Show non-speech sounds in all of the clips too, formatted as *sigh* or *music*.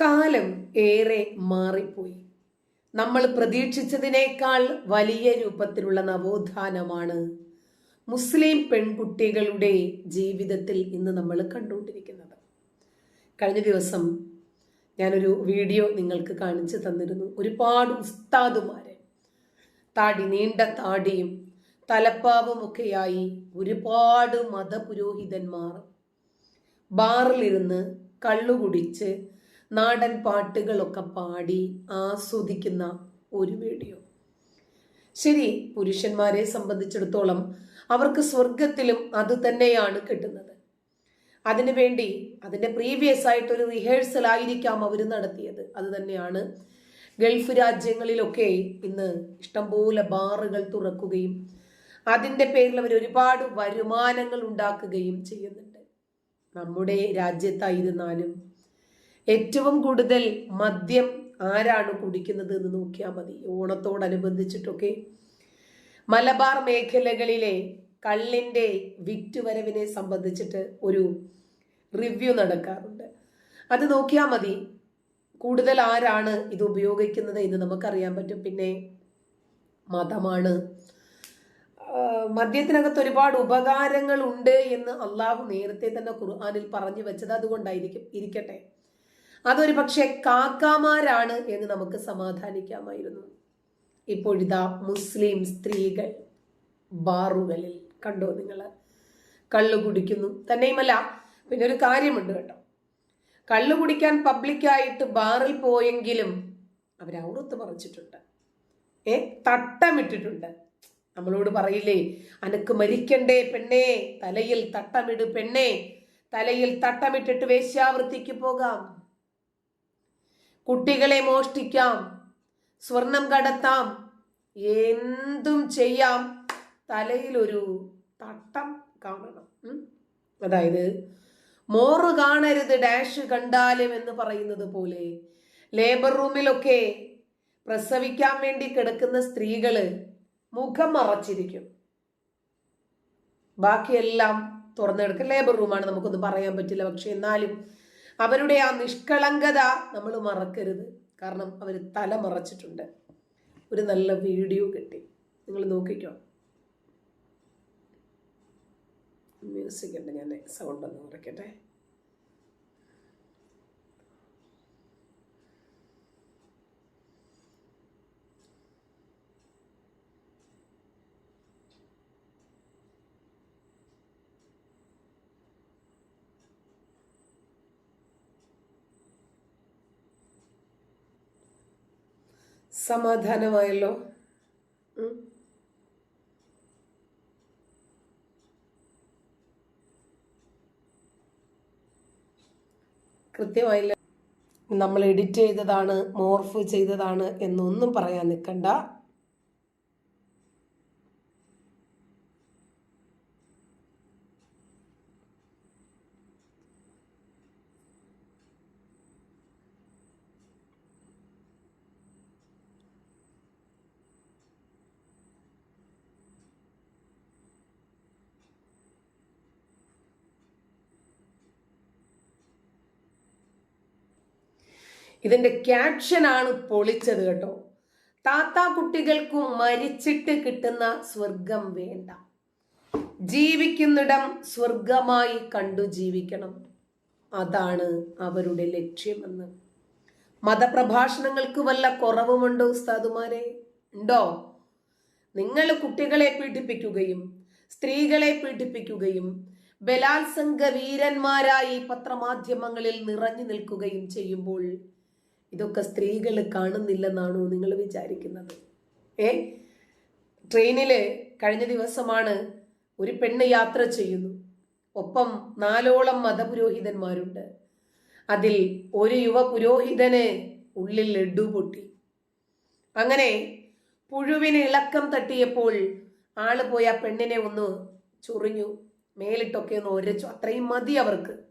കാലം ഏറെ മാറിപ്പോയി. നമ്മൾ പ്രതീക്ഷിച്ചതിനേക്കാൾ വലിയ രൂപത്തിലുള്ള നവോത്ഥാനമാണ് മുസ്ലിം പെൺകുട്ടികളുടെ ജീവിതത്തിൽ ഇന്ന് നമ്മൾ കണ്ടുകൊണ്ടിരിക്കുന്നത്. കഴിഞ്ഞ ദിവസം ഞാനൊരു വീഡിയോ നിങ്ങൾക്ക് കാണിച്ചു തന്നിരുന്നു. ഒരുപാട് ഉസ്താദുമാരെ താടി നീണ്ട താടിയും തലപ്പാവുമൊക്കെയായി ഒരുപാട് മതപുരോഹിതന്മാർ ബാറിലിരുന്ന് കള്ളുകുടിച്ച് നാടൻ പാട്ടുകളൊക്കെ പാടി ആസ്വദിക്കുന്ന ഒരു വീഡിയോ. ശരി പുരുഷന്മാരെ സംബന്ധിച്ചിടത്തോളം അവർക്ക് സ്വർഗത്തിലും അത് തന്നെയാണ് കിട്ടുന്നത്. അതിനുവേണ്ടി അതിന്റെ പ്രീവിയസ് ആയിട്ടൊരു റിഹേഴ്സൽ ആയിരിക്കാം അവർ നടത്തിയത്. അത് തന്നെയാണ് ഗൾഫ് രാജ്യങ്ങളിലൊക്കെ ഇന്ന് ഇഷ്ടംപോലെ ബാറുകൾ തുറക്കുകയും അതിന്റെ പേരിൽ അവർ ഒരുപാട് വരുമാനങ്ങൾ ഉണ്ടാക്കുകയും ചെയ്യുന്നുണ്ട്. നമ്മുടെ രാജ്യത്തായിരുന്നാലും ഏറ്റവും കൂടുതൽ മദ്യം ആരാണ് കുടിക്കുന്നത് എന്ന് നോക്കിയാൽ മതി. ഓണത്തോടനുബന്ധിച്ചിട്ടൊക്കെ മലബാർ മേഖലകളിലെ കള്ളിന്റെ വിറ്റുവരവിനെ സംബന്ധിച്ചിട്ട് ഒരു റിവ്യൂ നടക്കാറുണ്ട്. അത് നോക്കിയാൽ മതി. കൂടുതൽ ആരാണ് ഇത് ഉപയോഗിക്കുന്നത് എന്ന് നമുക്കറിയാൻ പറ്റും. പിന്നെ മതമാണ്. മദ്യത്തിനകത്ത് ഒരുപാട് ഉപകാരങ്ങൾ ഉണ്ട് എന്ന് അള്ളാഹു നേരത്തെ തന്നെ ഖുർആാനിൽ പറഞ്ഞു വെച്ചത്. അതുകൊണ്ടായിരിക്കും ഇരിക്കട്ടെ. അതൊരു പക്ഷെ കാക്കാമാരാണ് എന്ന് നമുക്ക് സമാധാനിക്കാമായിരുന്നു. ഇപ്പോഴിതാ മുസ്ലിം സ്ത്രീകൾ ബാറുകളിൽ. കണ്ടോ നിങ്ങൾ കള്ളു കുടിക്കുന്നു. തന്നെയുമല്ല പിന്നെ ഒരു കാര്യമുണ്ട് കേട്ടോ. കള്ളു കുടിക്കാൻ പബ്ലിക്കായിട്ട് ബാറിൽ പോയെങ്കിലും അവർ ഔറത്ത് മറിച്ചിട്ടുണ്ട് ഏ? തട്ടമിട്ടിട്ടുണ്ട്. നമ്മളോട് പറയില്ലേ അനക്ക് മരിക്കണ്ടേ പെണ്ണേ തലയിൽ തട്ടമിട് പെണ്ണേ തലയിൽ തട്ടമിട്ടിട്ട് വേശ്യാവൃത്തിക്ക് പോകാം. കുട്ടികളെ മോഷ്ടിക്കാം. സ്വർണം കടത്താം. എന്തും ചെയ്യാം. തലയിലൊരു തട്ടം കാണണം. അതായത് മോറ് കാണരുത് ഡാഷ് കണ്ടാലും എന്ന് പറയുന്നത് പോലെ. ലേബർ റൂമിലൊക്കെ പ്രസവിക്കാൻ വേണ്ടി കിടക്കുന്ന സ്ത്രീകൾ മുഖം മറച്ചിരിക്കും. ബാക്കിയെല്ലാം തുറന്നെടുക്കുക ലേബർ റൂമാണ് നമുക്കൊന്നും പറയാൻ പറ്റില്ല. പക്ഷെ എന്നാലും അവരുടെ ആ നിഷ്കളങ്കത നമ്മൾ മറക്കരുത്. കാരണം അവർ തല മറച്ചിട്ടുണ്ട്. ഒരു നല്ല വീഡിയോ കിട്ടി. നിങ്ങൾ നോക്കിക്കോ. മ്യൂസിക് ഉണ്ട്. ഞാൻ സൗണ്ട് ഒന്ന് കുറയ്ക്കട്ടെ സമാധാനമായല്ലോ. കൃത്യമായില്ല. നമ്മൾ എഡിറ്റ് ചെയ്തതാണ് മോർഫ് ചെയ്തതാണ് എന്നൊന്നും പറയാൻ നിൽക്കണ്ട. ഇതിന്റെ ക്യാപ്ഷനാണ് പൊളിച്ചത് കേട്ടോ. താത്ത കുട്ടികൾക്കും മരിച്ചിട്ട് കിട്ടുന്ന സ്വർഗം വേണ്ട. ജീവിക്കുന്നിടം സ്വർഗമായി കണ്ടു ജീവിക്കണം. അതാണ് അവരുടെ ലക്ഷ്യമെന്ന്. മതപ്രഭാഷണങ്ങൾക്ക് വല്ല കുറവുമുണ്ടോ ഉസ്താദുമാരെ? ഉണ്ടോ? നിങ്ങൾ കുട്ടികളെ പീഡിപ്പിക്കുകയും സ്ത്രീകളെ പീഡിപ്പിക്കുകയും ബലാത്സംഗ വീരന്മാരായി പത്രമാധ്യമങ്ങളിൽ നിറഞ്ഞു നിൽക്കുകയും ചെയ്യുമ്പോൾ ഇതൊക്കെ സ്ത്രീകൾ കാണുന്നില്ലെന്നാണോ നിങ്ങൾ വിചാരിക്കുന്നത്? ഏ? ട്രെയിനിൽ കഴിഞ്ഞ ദിവസമാണ് ഒരു പെണ്ണ് യാത്ര ചെയ്യുന്നു. ഒപ്പം നാലോളം മതപുരോഹിതന്മാരുണ്ട്. അതിൽ ഒരു യുവ പുരോഹിതന് ഉള്ളിൽ ലഡു പൊട്ടി. അങ്ങനെ പുഴുവിന് ഇളക്കം തട്ടിയപ്പോൾ ആൾ പോയ പെണ്ണിനെ ഒന്ന് ചൊറിഞ്ഞു. മേലിട്ടൊക്കെ ഒന്ന് ഒരച്ചു. അത്രയും മതി അവർക്ക്.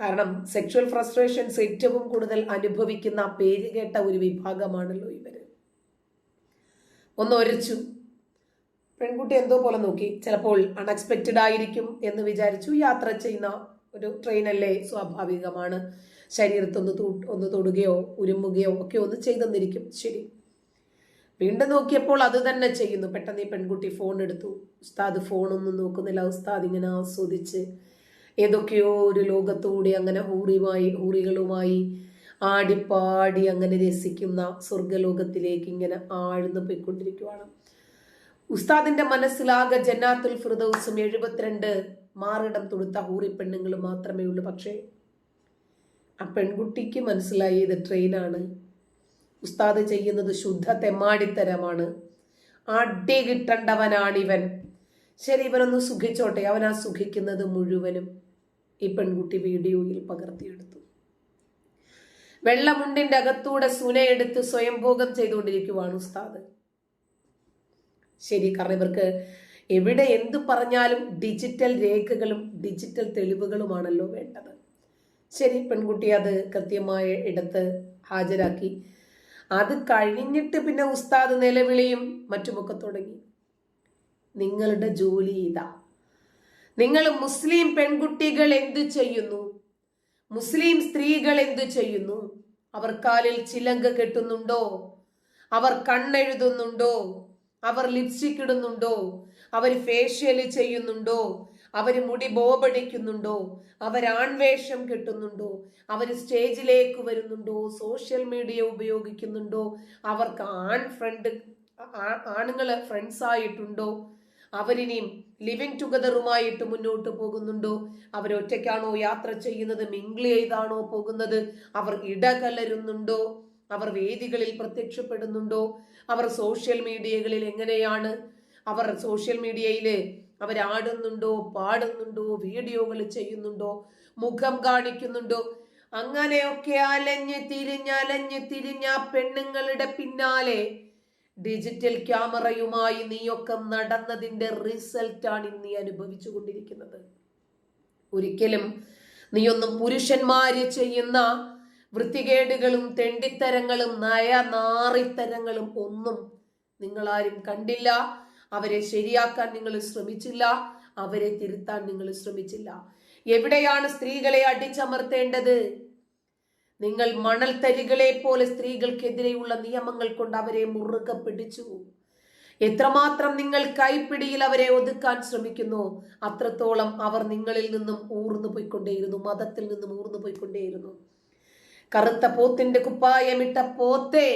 കാരണം സെക്ഷൽ ഫ്രസ്ട്രേഷൻസ് ഏറ്റവും കൂടുതൽ അനുഭവിക്കുന്ന പേര് കേട്ട ഒരു വിഭാഗമാണല്ലോ ഇവർ ഒന്ന് ഒരച്ചു. പെൺകുട്ടി എന്തോ പോലെ നോക്കി. ചിലപ്പോൾ അൺഎക്സ്പെക്റ്റഡ് ആയിരിക്കും എന്ന് വിചാരിച്ചു യാത്ര ചെയ്യുന്ന ഒരു ട്രെയിനല്ലേ സ്വാഭാവികമാണ്. ശരീരത്തൊന്ന് ഒന്ന് തൊടുകയോ ഉരുമുകയോ ഒക്കെ ഒന്ന് ചെയ്തെന്നിരിക്കും. ശരി. വീണ്ടും നോക്കിയപ്പോൾ അത് തന്നെ ചെയ്യുന്നു. പെട്ടെന്ന് ഈ പെൺകുട്ടി ഫോൺ എടുത്തു. ഉസ്താദ് ഫോണൊന്നും നോക്കുന്നില്ല. ഉസ്താദ് ഇങ്ങനെ ആസ്വദിച്ച് ഏതൊക്കെയോ ഒരു ലോകത്തൂടെ അങ്ങനെ ഹൂറിയുമായി ഹൂറികളുമായി ആടിപ്പാടി അങ്ങനെ രസിക്കുന്ന സ്വർഗലോകത്തിലേക്ക് ഇങ്ങനെ ആഴ്ന്നു പോയിക്കൊണ്ടിരിക്കുവാണ്. ഉസ്താദിന്റെ മനസ്സിലാകെ ജന്നാത്തുൽ ഫിർദൌസും എഴുപത്തിരണ്ട് മാറിടം തൊടുത്ത ഹൂറി പെണ്ണുങ്ങൾ മാത്രമേ ഉള്ളൂ. പക്ഷേ ആ പെൺകുട്ടിക്ക് മനസ്സിലായി ഇത് ട്രെയിനാണ്. ഉസ്താദ് ചെയ്യുന്നത് ശുദ്ധ തെമ്മാടിത്തരമാണ്. അടി കിട്ടേണ്ടവനാണിവൻ. ശരി ഇവനൊന്ന് സുഖിച്ചോട്ടെ. അവൻ ആ സുഖിക്കുന്നത് മുഴുവനും ഈ പെൺകുട്ടി വീഡിയോയിൽ പകർത്തിയെടുത്തു. വെള്ളമുണ്ടിന്റെ അകത്തൂടെ സുനയെടുത്ത് സ്വയംഭോഗം ചെയ്തുകൊണ്ടിരിക്കുവാണ് ഉസ്താദ്. ശരി കാരണം ഇവർക്ക് എവിടെ എന്ത് പറഞ്ഞാലും ഡിജിറ്റൽ രേഖകളും ഡിജിറ്റൽ തെളിവുകളുമാണല്ലോ വേണ്ടത്. ശരി പെൺകുട്ടി അത് കൃത്യമായ ഇടത്ത് ഹാജരാക്കി. അത് കഴിഞ്ഞിട്ട് പിന്നെ ഉസ്താദ് നിലവിളിയും മറ്റുമൊക്കെ തുടങ്ങി. നിങ്ങളുടെ ജോലി ഇതാ. നിങ്ങൾ മുസ്ലിം പെൺകുട്ടികൾ എന്തു ചെയ്യുന്നു? മുസ്ലിം സ്ത്രീകൾ എന്തു ചെയ്യുന്നു? അവർ കാലിൽ ചിലങ്ക കെട്ടുന്നുണ്ടോ? അവർ കണ്ണെഴുതുന്നുണ്ടോ? അവർ ലിപ്സ്റ്റിക് ഇടുന്നുണ്ടോ? അവർ ഫേഷ്യൽ ചെയ്യുന്നുണ്ടോ? അവർ മുടി ബോബടിക്കുന്നുണ്ടോ അവർ ആൺവേഷം കെട്ടുന്നുണ്ടോ? അവർ സ്റ്റേജിലേക്ക് വരുന്നുണ്ടോ? സോഷ്യൽ മീഡിയ ഉപയോഗിക്കുന്നുണ്ടോ? അവർക്ക് ആൺ ഫ്രണ്ട് ആണുങ്ങൾ ഫ്രണ്ട്സ് ആയിട്ടുണ്ടോ? അവരിനിയും ലിവിങ് ടുഗദറുമായിട്ട് മുന്നോട്ട് പോകുന്നുണ്ടോ? അവരൊറ്റയ്ക്കാണോ യാത്ര ചെയ്യുന്നത്? മിങ്കിൾ ചെയ്താണോ പോകുന്നത്? അവർ ഇടകലരുന്നുണ്ടോ? അവർ വേദികളിൽ പ്രത്യക്ഷപ്പെടുന്നുണ്ടോ? അവർ സോഷ്യൽ മീഡിയകളിൽ എങ്ങനെയാണ്? അവർ സോഷ്യൽ മീഡിയയിൽ അവരാടുന്നുണ്ടോ പാടുന്നുണ്ടോ? വീഡിയോകൾ ചെയ്യുന്നുണ്ടോ? മുഖം കാണിക്കുന്നുണ്ടോ? അങ്ങനെയൊക്കെ അലഞ്ഞ് തിരിഞ്ഞ് അലഞ്ഞ് തിരിഞ്ഞ പെണ്ണുങ്ങളുടെ പിന്നാലെ ഡിജിറ്റൽ ക്യാമറയുമായി നീയൊക്കെ നടന്നതിന്റെ റിസൾട്ടാണ് ഇന്ന് അനുഭവിച്ചു കൊണ്ടിരിക്കുന്നത് ഒരിക്കലും നീയൊന്നും പുരുഷന്മാര് ചെയ്യുന്ന വൃത്തികേടുകളും തെണ്ടിത്തരങ്ങളും നയനാറിത്തരങ്ങളും ഒന്നും നിങ്ങളാരും കണ്ടില്ല. അവരെ ശരിയാക്കാൻ നിങ്ങൾ ശ്രമിച്ചില്ല. അവരെ തിരുത്താൻ നിങ്ങൾ ശ്രമിച്ചില്ല. എവിടെയാണ് സ്ത്രീകളെ അടിച്ചമർത്തേണ്ടത്? നിങ്ങൾ മണൽത്തരികളെ പോലെ സ്ത്രീകൾക്കെതിരെയുള്ള നിയമങ്ങൾ കൊണ്ട് അവരെ മുറുകെ പിടിച്ചു. എത്രമാത്രം നിങ്ങൾ കൈപ്പിടിയിൽ അവരെ ഒതുക്കാൻ ശ്രമിക്കുന്നു അത്രത്തോളം അവർ നിങ്ങളിൽ നിന്നും ഊർന്നു പോയിക്കൊണ്ടേയിരുന്നു മതത്തിൽ നിന്നും ഊർന്നു പോയിക്കൊണ്ടേയിരുന്നു. കറുത്ത പോത്തിന്റെ കുപ്പായമിട്ട പോത്തെ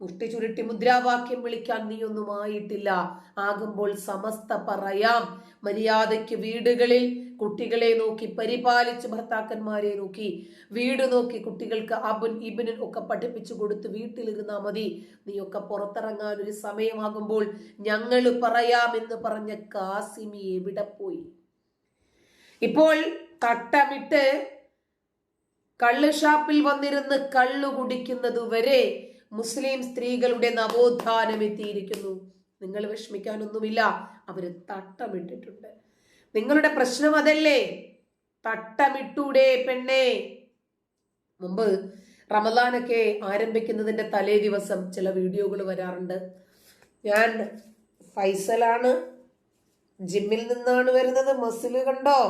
മുഷ്ടി ചുരുട്ടി മുദ്രാവാക്യം വിളിക്കാൻ നീയൊന്നും ആയിട്ടില്ല. ആകുമ്പോൾ സമസ്ത പറയാം മര്യാദയ്ക്ക് വീടുകളിൽ കുട്ടികളെ നോക്കി പരിപാലിച്ച് ഭർത്താക്കന്മാരെ നോക്കി വീട് നോക്കി കുട്ടികൾക്ക് അബുൻ ഇബിനും ഒക്കെ പഠിപ്പിച്ചു കൊടുത്ത് വീട്ടിലിരുന്നാ മതി. നീയൊക്കെ പുറത്തിറങ്ങാൻ ഒരു സമയമാകുമ്പോൾ ഞങ്ങൾ പറയാമെന്ന് പറഞ്ഞ കാസിമി എവിടെ പോയി? ഇപ്പോൾ തട്ടമിട്ട് കള്ള് ഷാപ്പിൽ വന്നിരുന്ന് കള്ളു കുടിക്കുന്നത് വരെ മുസ്ലിം സ്ത്രീകളുടെ നവോത്ഥാനം എത്തിയിരിക്കുന്നു നിങ്ങൾ വിഷമിക്കാനൊന്നുമില്ല. അവർ തട്ടമിട്ടിട്ടുണ്ട്. നിങ്ങളുടെ പ്രശ്നം അതല്ലേ? തട്ടമിട്ടൂടെ പെണ്ണേ. മുമ്പ് റമദാനൊക്കെ ആരംഭിക്കുന്നതിന്റെ തലേ ദിവസം ചില വീഡിയോകൾ വരാറുണ്ട്. ഞാൻ ഫൈസലാണ്. ജിമ്മിൽ നിന്നാണ് വരുന്നത്. മസിൽ കണ്ടോ?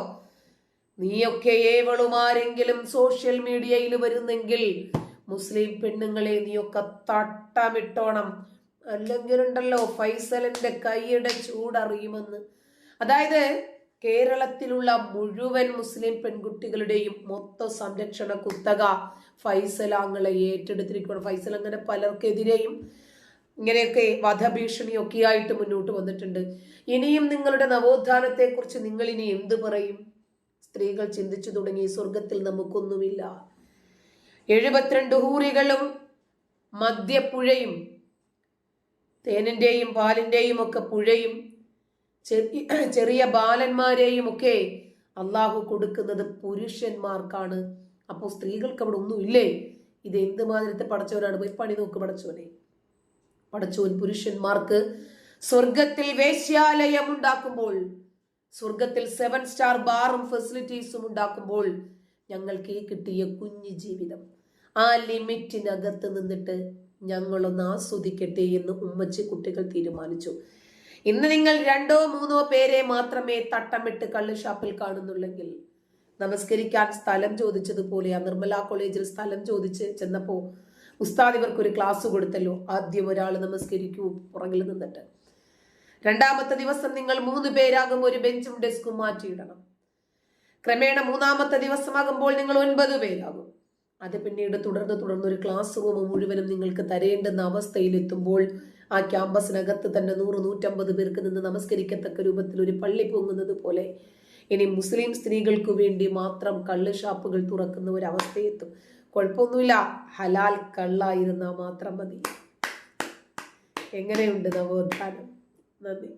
നീയൊക്കെ ഏവളുമാരെങ്കിലും സോഷ്യൽ മീഡിയയിൽ വരുന്നെങ്കിൽ മുസ്ലിം പെണ്ണുങ്ങളെ നീയൊക്കെ തട്ടമിട്ടോണം. അല്ലെങ്കിൽ ഉണ്ടല്ലോ ഫൈസലിന്റെ കൈയുടെ ചൂടറിയുമെന്ന്. അതായത് കേരളത്തിലുള്ള മുഴുവൻ മുസ്ലിം പെൺകുട്ടികളുടെയും മൊത്ത സംരക്ഷണ കുത്തക ഫൈസലാങ്ങളെ ഏറ്റെടുത്തിരിക്കുകയാണ്. ഫൈസൽ അങ്ങനെ പലർക്കെതിരെയും ഇങ്ങനെയൊക്കെ വധഭീഷണിയൊക്കെ ആയിട്ട് മുന്നോട്ട് വന്നിട്ടുണ്ട്. ഇനിയും നിങ്ങളുടെ നവോത്ഥാനത്തെക്കുറിച്ച് നിങ്ങൾ ഇനി എന്ത് പറയും? സ്ത്രീകൾ ചിന്തിച്ചു തുടങ്ങി സ്വർഗത്തിൽ നമുക്കൊന്നുമില്ല. എഴുപത്തിരണ്ട് ഹൂറികളും മദ്യപ്പുഴയും തേനിന്റെയും പാലിന്റെയും ഒക്കെ പുഴയും *clears throat* ചെറിയ ബാലന്മാരെയും ഒക്കെ അള്ളാഹു കൊടുക്കുന്നത് പുരുഷന്മാർക്കാണ്. അപ്പോൾ സ്ത്രീകൾക്ക് അവിടെ ഒന്നുമില്ലേ ഇത് എന്ത് മാതിരത്തെ പടച്ചവനാണ്? പോയി പണി നോക്ക് പടച്ചവനെ. പടച്ചവൻ പുരുഷന്മാർക്ക് സ്വർഗത്തിൽ വേശ്യാലയം ഉണ്ടാക്കുമ്പോൾ സ്വർഗത്തിൽ സെവൻ സ്റ്റാർ ബാറും ഫെസിലിറ്റീസും ഉണ്ടാക്കുമ്പോൾ ഞങ്ങൾക്ക് ഈ കിട്ടിയ കുഞ്ഞു ജീവിതം. ആ ലിമിറ്റിനകത്ത് നിന്നിട്ട് ഞങ്ങളൊന്ന് ആസ്വദിക്കട്ടെ എന്ന് ഉമ്മച്ചി കുട്ടികൾ തീരുമാനിച്ചു. ഇന്ന് നിങ്ങൾ രണ്ടോ മൂന്നോ പേരെ മാത്രമേ തട്ടമിട്ട് കള്ള് ഷാപ്പിൽ കാണുന്നുള്ളെങ്കിൽ നമസ്കരിക്കാൻ സ്ഥലം ചോദിച്ചതുപോലെ ആ നിർമ്മല കോളേജിൽ സ്ഥലം ചോദിച്ച് ചെന്നപ്പോൾ ഉസ്താദ് ഇവർക്കൊരു ക്ലാസ് കൊടുത്തല്ലോ. ആദ്യം ഒരാൾ നമസ്കരിക്കൂ പുറകിൽ നിന്നിട്ട്. രണ്ടാമത്തെ ദിവസം നിങ്ങൾ മൂന്ന് പേരാകും ഒരു ബെഞ്ചും ഡെസ്കും മാറ്റിയിടണം. ക്രമേണ മൂന്നാമത്തെ ദിവസമാകുമ്പോൾ നിങ്ങൾ ഒൻപത് പേരാകും. അത് പിന്നീട് തുടർന്ന് തുടർന്ന് ഒരു ക്ലാസ് റൂം മുഴുവനും നിങ്ങൾക്ക് തരേണ്ടുന്ന അവസ്ഥയിലെത്തുമ്പോൾ ആ ക്യാമ്പസിനകത്ത് തന്നെ നൂറ് നൂറ്റമ്പത് പേർക്ക് നിന്ന് നമസ്കരിക്കത്തക്ക രൂപത്തിൽ ഒരു പള്ളി പൊങ്ങുന്നത് പോലെ ഇനി മുസ്ലിം സ്ത്രീകൾക്ക് വേണ്ടി മാത്രം കള്ള് ഷാപ്പുകൾ തുറക്കുന്ന ഒരു കുഴപ്പമൊന്നുമില്ല. ഹലാൽ കള്ളായിരുന്നാൽ മാത്രം മതി. എങ്ങനെയുണ്ട് നവോത്ഥാനം? നന്ദി.